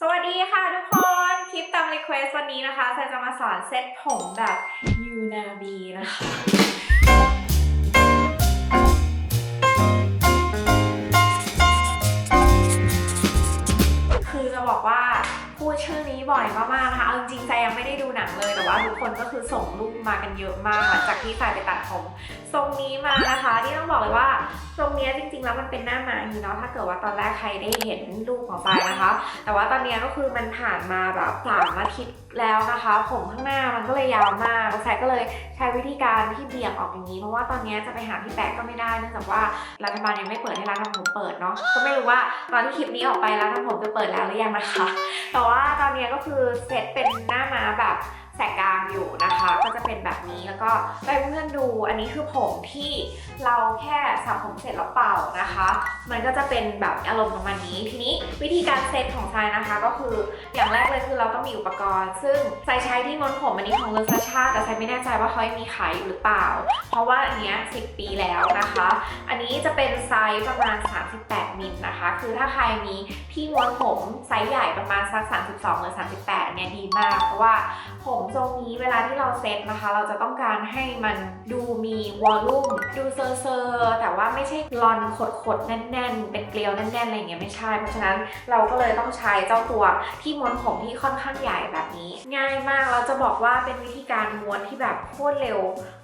สวัสดีค่ะทุกคน คลิปตามรีเควสวันนี้นะคะแซนจะมาสอนเซตผมแบบยูนาบีนะคะคือจะบอกว่า พูดชื่อนี้บ่อยมากๆนะคะเอาจริงๆใจยังไม่ได้ดูหนังเลย แต่ว่าทุกคนก็คือส่งรูปมากันเยอะมากหลังจากที่ใส่ไปตัดผมทรงนี้มานะคะที่ต้องบอกเลยว่าทรงนี้จริงๆแล้วมันเป็นหน้าม้าอยู่เนาะถ้าเกิดว่าตอนแรกใครได้เห็นรูปของทรายนะคะ แต่ว่าตอนนี้ก็คือมันผ่านมาแบบสามอาทิตย์แล้วนะคะ ผมข้างหน้ามันก็เลยยาวมากทรายก็เลยใช้วิธีการที่เบี่ยงออกอย่างนี้ เพราะว่าตอนนี้จะไปหาพี่แป๊กก็ไม่ได้เนื่องจากว่ารัฐบาลยังไม่เปิดให้ร้านทำผมเปิดเนาะก็ไม่รู้ว่าตอนที่คลิปนี้ออกไปร้านทำผมจะเปิดแล้วหรือยังนะคะแต่ว่าตอนนี้ก็คือเซตเป็นหน้าม้าแบบ แสกกลางอยู่นะคะ ก็จะเป็นแบบนี้แล้วก็ให้เพื่อนๆดูอันนี้คือผมที่เราแค่สระผมเสร็จแล้วเป่านะคะ มันก็จะเป็นแบบอารมณ์ประมาณนี้ทีนี้วิธีการเซตของทรายนะคะ ก็คืออย่างแรกเลยคือเราต้องมีอุปกรณ์ ซึ่งทรายใช้ที่ม้วนผมอันนี้ของเลอซาชาแต่ทรายไม่แน่ใจว่าเขายังมีขายอยู่หรือเปล่า เพราะว่าอันเนี้ย10ปีแล้วนะคะ อันนี้จะเป็นไซส์ประมาณ 38 มิลนะคะ คือถ้าใครมีที่ม้วนผมไซส์ใหญ่ประมาณสัก32หรือ38เนี่ยดีมาก เพราะว่าผมทรงนี้เวลาที่เราเซ็ตนะคะ เราจะต้องการให้มันดูมีวอลลุ่มดูเซอร์เซอร์แต่ว่าไม่ใช่ลอนขดๆ แน่น ๆ เป็นเกลียวแน่นๆอะไรอย่างเงี้ยไม่ใช่ เพราะฉะนั้นเราก็เลยต้องใช้เจ้าตัวที่ม้วนผมที่ค่อนข้างใหญ่แบบนี้ ง่ายมากเราจะบอกว่าเป็นวิธีการม้วนที่แบบโคตรเร็ว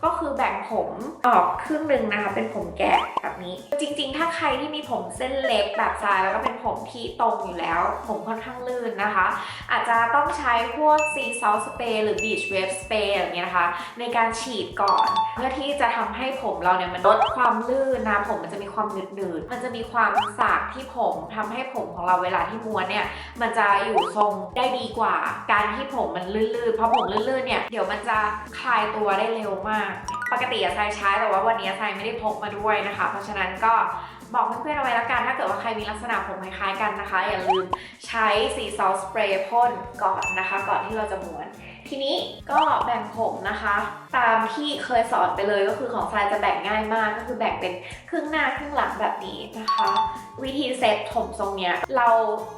ก็คือแบ่งผมออกครึ่งหนึ่งนะคะ เป็นผมแกะแบบนี้ จริง ๆ ถ้าใครที่มีผมเส้นเล็กแบบทรายแล้วก็เป็นผมที่ตรงอยู่แล้ว ผมค่อนข้างลื่นนะคะ อาจจะต้องใช้พวก Sea Salt Spray หรือ Beach Wave Spray อย่างเงี้ยนะคะ ในการฉีดก่อน เพื่อที่จะทำให้ผมเราเนี่ยมันลดความลื่นนะผมมันจะมีความหนืดๆมันจะมีความสากที่ผมทำให้ผมของเราเวลาที่ม้วนเนี่ยมันจะอยู่ทรงได้ดีกว่า การที่ผมมันลื่นๆเพราะผมลื่นๆเนี่ยเดี๋ยวมันจะคลายตัวได้เร็วมาก ปกติอะทรายใช้แต่ว่าวันนี้ทรายไม่ได้พกมาด้วยนะคะ เพราะฉะนั้นก็บอกเพื่อนๆเอาไว้แล้วกัน ถ้าเกิดว่าใครมีลักษณะผมคล้ายๆกันนะคะ อย่าลืมใช้สีซอสสเปรย์พ่นก่อนนะคะ ก่อนที่เราจะม้วน ทีนี้ก็แบ่งผมนะคะ ตามที่เคยสอนไปเลยก็คือของทรายจะแบ่งง่ายมากก็คือแบ่งเป็นครึ่งหน้าครึ่งหลังแบบนี้นะคะ วิธีเซตผมทรงเนี้ยเรา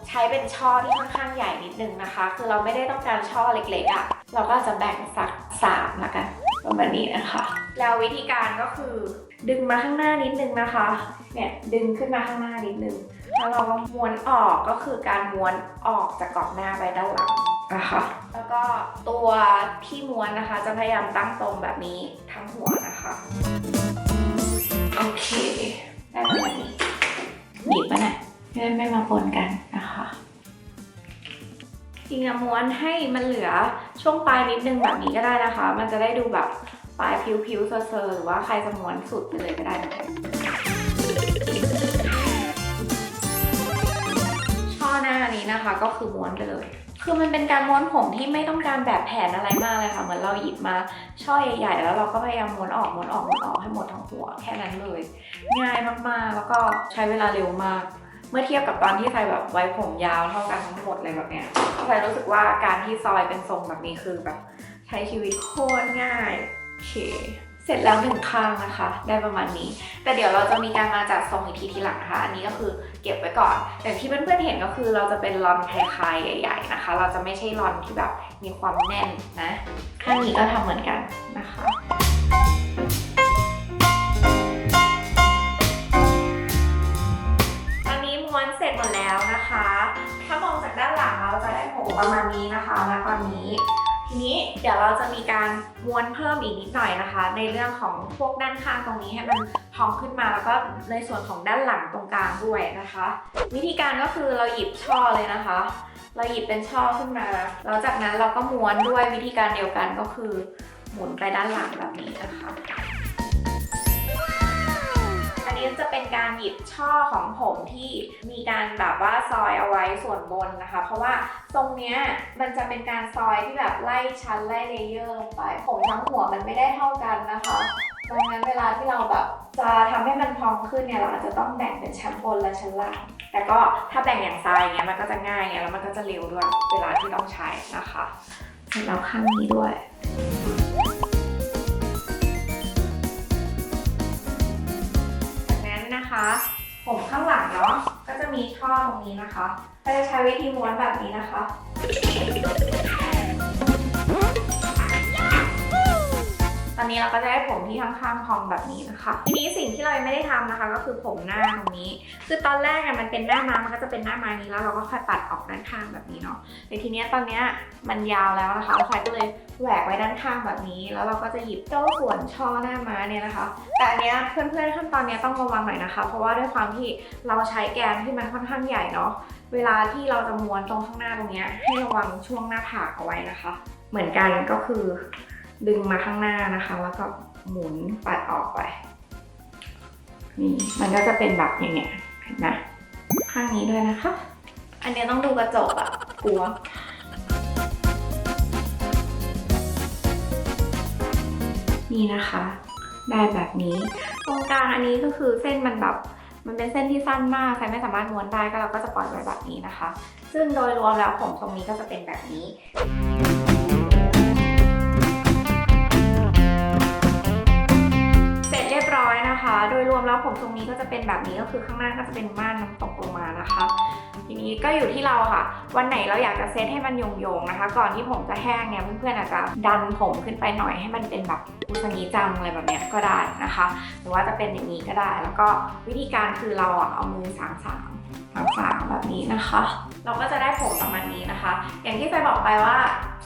ใช้เป็นช่อที่ค่อนข้างใหญ่นิดนึงนะคะ คือเราไม่ได้ต้องการช่อเล็กๆอะ่ะเราก็จะแบ่งสักสามละกันประมาณนี้นะคะ แล้ววิธีการก็คือดึงมาข้างหน้านิดนึงนะคะ เนี่ยดึงขึ้นมาข้างหน้านิดนึง แล้วเราก็ม้วนออกก็คือการม้วนออกจากกรอบหน้าไปด้านหลัง นะคะแล้วก็ตัวที่ม้วนนะคะ จะพยายามตั้งตรงแบบนี้ทั้งหัวนะคะโอเคได้ประมาณนี้หนีบมาหน่อยไม่ได้ไม่มาปนกันนะคะจริงอะม้วนให้มันเหลือช่วงปลายนิดนึงแบบนี้ก็ได้นะคะ มันจะได้ดูแบบปลายผิวๆเซอร์ๆหรือว่าใครจะม้วนสุดไปเลยก็ได้นะคะช่อหน้านี้นะคะก็คือม้วนไปเลย คือมันเป็นการม้วนผมที่ไม่ต้องการแบบแผนอะไรมากเลยค่ะ เหมือนเราหยิบมาช่อใหญ่ๆ แล้วเราก็พยายามม้วนออกม้วนออกม้วนออกให้หมดทั้งหัวแค่นั้นเลย ง่ายมากๆ แล้วก็ใช้เวลาเร็วมาก เมื่อเทียบกับตอนที่ใส่แบบไว้ผมยาวเท่ากันทั้งหมดเลยแบบเนี้ยใส่รู้สึกว่าการที่ซอยเป็นทรงแบบนี้คือแบบใช้ชีวิตโคตรง่ายโอเค เสร็จแล้วหนึ่งข้างนะคะ ได้ประมาณนี้ แต่เดี๋ยวเราจะมีการมาจัดทรงอีกทีทีหลังนะคะ อันนี้ก็คือเก็บไว้ก่อนอย่างที่เพื่อนๆเห็นก็คือเราจะเป็นรอนคลายๆใหญ่ ๆนะคะ เราจะไม่ใช่รอนที่แบบมีความแน่นนะข้างนี้ก็ทำเหมือนกัน เราจะมีการม้วนเพิ่มอีกนิดหน่อยนะคะ ในเรื่องของพวกด้านข้างตรงนี้ให้มันพองขึ้นมาแล้วก็ในส่วนของด้านหลังตรงกลางด้วยนะคะ วิธีการก็คือเราหยิบช่อเลยนะคะ เราหยิบเป็นช่อขึ้นมาแล้วจากนั้นเราก็ม้วนด้วยวิธีการเดียวกันก็คือ หมุนไปด้านหลังแบบนี้นะคะ นี้จะเป็นการหยิบช่อของผมที่มีการแบบว่าซอยเอาไว้ส่วนบนนะคะ เพราะว่าทรงเนี้ยมันจะเป็นการซอยที่แบบไล่ชั้นไล่เลเยอร์ลงไป ผมทั้งหัวมันไม่ได้เท่ากันนะคะดังนั้นเวลาที่เราแบบจะทำให้มันพองขึ้นเนี่ยเราอาจจะต้องแบ่งเป็นชั้นบนและชั้นล่าง แต่ก็ถ้าแบ่งอย่างทรายเงี้ยมันก็จะง่ายไงแล้วมันก็จะเร็วด้วยเวลาที่ต้องใช้นะคะเสร็จแล้วข้างนี้ด้วย ผมข้างหลังเนาะก็จะมีท่อตรงนี้นะคะเราจะใช้วิธีม้วนแบบนี้นะคะ ตอนนี้เราก็จะได้ผมที่ข้างๆพองแบบนี้นะคะ ทีนี้สิ่งที่เรายังไม่ได้ทำนะคะ ก็คือผมหน้าตรงนี้ คือตอนแรกอะมันเป็นหน้าม้ามันก็จะเป็นหน้าม้านี้แล้วเราก็ค่อยปัดออกด้านข้างแบบนี้เนาะแต่ทีเนี้ยตอนเนี้ยมันยาวแล้วนะคะพลอยก็เลย แหวกไว้ด้านข้างแบบนี้ แล้วเราก็จะหยิบเจ้าส่วนช่อหน้าม้าเนี่ยนะคะ แต่อันเนี้ยเพื่อนๆขั้นตอนเนี้ยต้องระวังหน่อยนะคะ เพราะว่าด้วยความที่เราใช้แกนที่มันค่อนข้างใหญ่เนาะเวลาที่เราจะม้วนตรงข้างหน้าตรงเนี้ยให้ระวังช่วงหน้าผากเอาไว้นะคะ เหมือนกันก็คือดึงมาข้างหน้านะคะ แล้วก็หมุนปัดออกไปนี่มันก็จะเป็นแบบอย่างเงี้ยเห็นไหมข้างนี้ด้วยนะคะ อันเนี้ยต้องดูกระจกอะกลัว นี่นะคะ ได้แบบนี้ ตรงกลางอันนี้ก็คือเส้นมันแบบมันเป็นเส้นที่สั้นมากใครไม่สามารถม้วนได้ก็เราก็จะปล่อยไว้แบบนี้นะคะ ซึ่งโดยรวมแล้วผมทรงนี้ก็จะเป็นแบบนี้เสร็จเรียบร้อยนะคะโดยรวมแล้วผมทรงนี้ก็จะเป็นแบบนี้ก็คือข้างหน้าก็จะเป็นม่านน้ำตกลงมานะคะ ทีนี้ก็อยู่ที่เราค่ะ วันไหนเราอยากจะเซตให้มันโยงๆนะคะ ก่อนที่ผมจะแห้งเนี่ยเพื่อนๆอาจจะดันผมขึ้นไปหน่อยให้มันเป็นแบบอุสนีจังอะไรแบบเนี้ยก็ได้นะคะ หรือว่าจะเป็นอย่างนี้ก็ได้ แล้วก็วิธีการคือเราอะเอามือสามสามสามสามแบบนี้นะคะ เราก็จะได้ผมประมาณนี้นะคะ อย่างที่ไปบอกไปว่า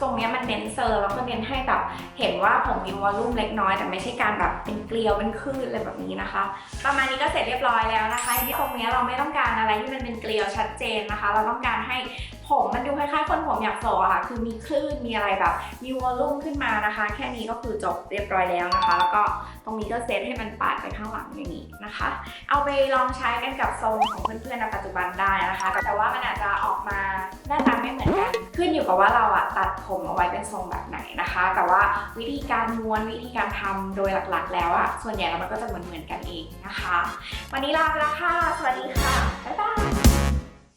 ทรงเนี้ยมันเน้นเซอร์แล้วก็เน้นให้แบบเห็นว่าผมมีวอลลุ่มเล็กน้อย แต่ไม่ใช่การแบบเป็นเกลียวเป็นคลื่นอะไรแบบนี้นะคะ ประมาณนี้ก็เสร็จเรียบร้อยแล้วนะคะที่ตรงเนี้ยเราไม่ต้องการอะไรที่มันเป็นเกลียวชัดเจนนะคะ เราต้องการให้ผมมันดูคล้ายๆคนผมอยากโศกอะค่ะ คือมีคลื่นมีอะไรแบบ มีวอลลุ่มขึ้นมานะคะ แค่นี้ก็คือจบเรียบร้อยแล้วนะคะ แล้วก็ตรงนี้ก็เซตให้มันปาดไปข้างหลังอย่างนี้นะคะ เอาไปลองใช้กันกับทรงของเพื่อนๆในปัจจุบันได้นะคะ แต่ว่ามันอาจจะออกมาหน้าต เหมือนกันขึ้นอยู่กับว่าเราอะตัดผมเอาไว้เป็นทรงแบบไหนนะคะ แต่ว่าวิธีการม้วนวิธีการทำโดยหลักๆ แล้วอะส่วนใหญ่แล้วมันก็จะเหมือนๆกันเองนะคะ วันนี้ลาไปแล้วค่ะสวัสดีค่ะบ๊ายบาย